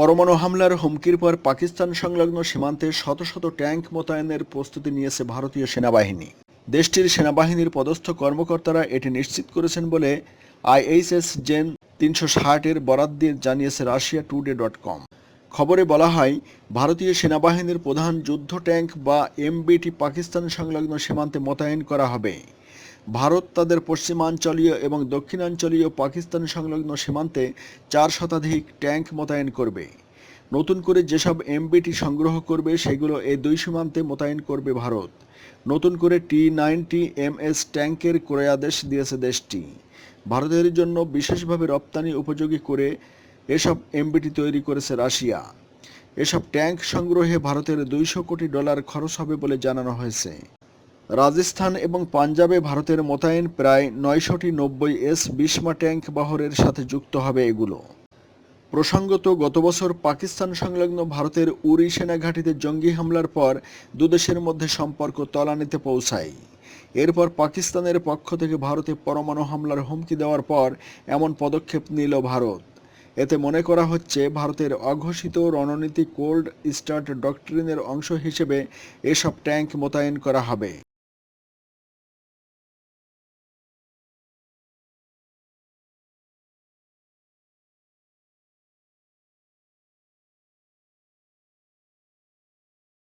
পরমাণু হামলার হুমকির পর পাকিস্তান সংলগ্ন সীমান্তে শত শত ট্যাঙ্ক মোতায়েনের প্রস্তুতি নিয়েছে ভারতীয় সেনাবাহিনী। দেশটির সেনাবাহিনীর পদস্থ কর্মকর্তারা এটি নিশ্চিত করেছেন বলে আইএইচএস জেন তিনশো ষাটের বরাত দিয়ে জানিয়েছে রাশিয়া টুডে ডট কম। খবরে বলা হয়, ভারতীয় সেনাবাহিনীর প্রধান যুদ্ধ ট্যাঙ্ক বা এমবিটি পাকিস্তান সংলগ্ন সীমান্তে মোতায়েন করা হবে। ভারত তাদের পশ্চিমাঞ্চলীয় এবং দক্ষিণাঞ্চলীয় পাকিস্তান সংলগ্ন সীমান্তে চার শতাধিক ট্যাঙ্ক মোতায়েন করবে। নতুন করে যেসব এমবিটি সংগ্রহ করবে, সেগুলো এই দুই সীমান্তে মোতায়েন করবে ভারত। নতুন করে টি নাইনটি এমএস ট্যাঙ্কের ক্রয়াদেশ দিয়েছে দেশটি। ভারতের জন্য বিশেষভাবে রপ্তানি উপযোগী করে এসব এমবিটি তৈরি করেছে রাশিয়া। এসব ট্যাঙ্ক সংগ্রহে ভারতের দুইশো কোটি ডলার খরচ হবে বলে জানানো হয়েছে। রাজস্থান এবং পাঞ্জাবে ভারতের মোতায়েন প্রায় নয়শোটি নব্বই এস বিশমা ট্যাঙ্ক বহরের সাথে যুক্ত হবে এগুলো। প্রসঙ্গত, গত বছর পাকিস্তান সংলগ্ন ভারতের উরি সেনাঘাঁটিতে জঙ্গি হামলার পর দুদেশের মধ্যে সম্পর্ক তলানিতে পৌঁছায়। এরপর পাকিস্তানের পক্ষ থেকে ভারতে পরমাণু হামলার হুমকি দেওয়ার পর এমন পদক্ষেপ নিল ভারত। এতে মনে করা হচ্ছে, ভারতের অঘোষিত রণনীতি কোল্ড স্টার্ট ডক্ট্রিনের অংশ হিসেবে এসব ট্যাঙ্ক মোতায়েন করা হবে।